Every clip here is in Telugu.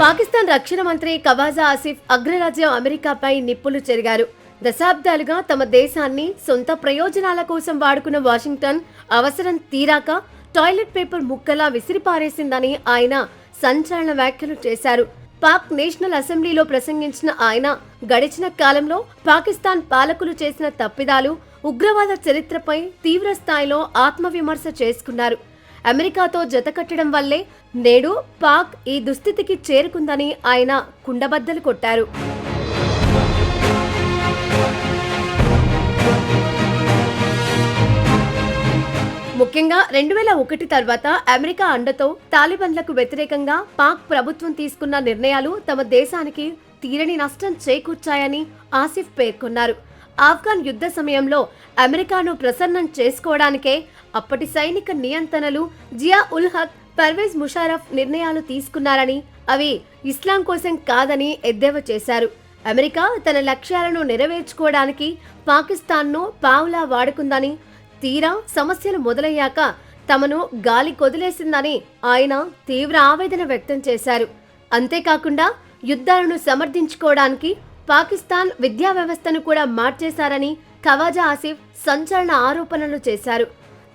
పాకిస్తాన్ రక్షణ మంత్రి కవాజా ఆసిఫ్ అగ్రరాజ్యం అమెరికాపై నిప్పులు చెరిగారు. దశాబ్దాలుగా తమ దేశాన్ని సొంత ప్రయోజనాల కోసం వాడుకున్న వాషింగ్టన్ అవసరం తీరాక టాయిలెట్ పేపర్ ముక్కలా విసిరిపారేసిందని ఆయన సంచలన వ్యాఖ్యలు చేశారు. పాక్ నేషనల్ అసెంబ్లీలో ప్రసంగించిన ఆయన గడిచిన కాలంలో పాకిస్తాన్ పాలకులు చేసిన తప్పిదాలు ఉగ్రవాద చరిత్రపై తీవ్ర స్థాయిలో ఆత్మవిమర్శ చేసుకున్నారు. అమెరికాతో జతకట్టడం వల్లే నేడు పాక్ ఈ దుస్థితికి చేరుకుందని ఆయన కుండబద్దలు కొట్టారు. ముఖ్యంగా రెండు వేల ఒకటి తర్వాత అమెరికా అండతో తాలిబన్లకు వ్యతిరేకంగా పాక్ ప్రభుత్వం తీసుకున్న నిర్ణయాలు తమ దేశానికి తీరని నష్టం చేకూర్చాయని ఆసిఫ్ పేర్కొన్నారు. ఆఫ్ఘన్ యుద్ధ సమయంలో అమెరికాను ప్రసన్నం చేసుకోవడానికే అప్పటి సైనిక నియంత్రణలు జియా ఉల్ హక్ పర్వేజ్ ముషారఫ్ నిర్ణయాలు తీసుకున్నారని అవి ఇస్లాం కోసం కాదని ఎద్దేవా చేశారు. అమెరికా తన లక్ష్యాలను నెరవేర్చుకోవడానికి పాకిస్తాన్ను పావులా వాడుకుందని తీరా సమస్యలు మొదలయ్యాక తమను గాలి కొదిలేసిందని ఆయన తీవ్ర ఆవేదన వ్యక్తం చేశారు. అంతేకాకుండా యుద్ధాలను సమర్థించుకోవడానికి పాకిస్తాన్ విద్యా వ్యవస్థను కూడా మార్చేశారని ఖవాజా ఆసిఫ్ సంచలన ఆరోపణలు చేశారు.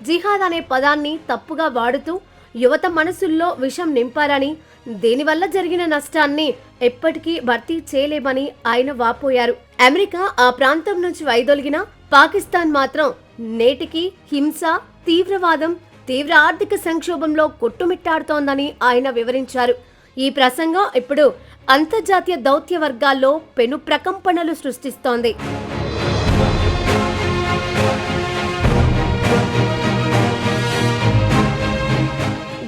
జిహాద్ అనే పదాన్ని తప్పుగా వాడుతూ యువత మనసుల్లో విషం నింపారని దీనివల్ల జరిగిన నష్టాన్ని ఎప్పటికీ భర్తీ చేయలేమని ఆయన వాపోయారు. అమెరికా ఆ ప్రాంతం నుంచి వైదొలిగిన పాకిస్తాన్ మాత్రం నేటికి హింస తీవ్రవాదం తీవ్ర ఆర్థిక సంక్షోభంలో కొట్టుమిట్టాడుతోందని ఆయన వివరించారు. ఈ ప్రసంగం ఇప్పుడు అంతర్జాతీయ దౌత్య వర్గాల్లో పెను ప్రకంపనలు సృష్టిస్తోంది.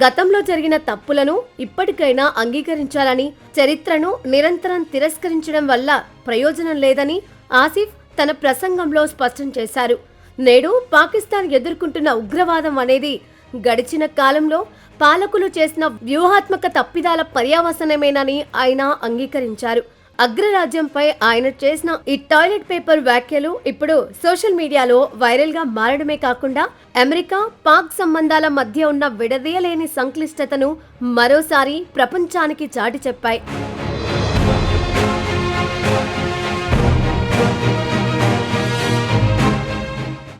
గతంలో జరిగిన తప్పులను ఇప్పటికైనా అంగీకరించాలని చరిత్రను నిరంతరం తిరస్కరించడం వల్ల ప్రయోజనం లేదని ఆసిఫ్ తన ప్రసంగంలో స్పష్టం చేశారు. నేడు పాకిస్తాన్ ఎదుర్కొంటున్న ఉగ్రవాదం అనేది గడిచిన కాలంలో పాలకులు చేసిన వ్యూహాత్మక తప్పిదాల పర్యావసనమేనని ఆయన అంగీకరించారు. అగ్రరాజ్యంపై ఆయన చేసిన ఈ టాయిలెట్ పేపర్ వ్యాఖ్యలు ఇప్పుడు సోషల్ మీడియాలో వైరల్గా మారడమే కాకుండా అమెరికా పాక్ సంబంధాల మధ్య ఉన్న విడదీయలేని సంక్లిష్టతను మరోసారి ప్రపంచానికి చాటి చెప్పాయి.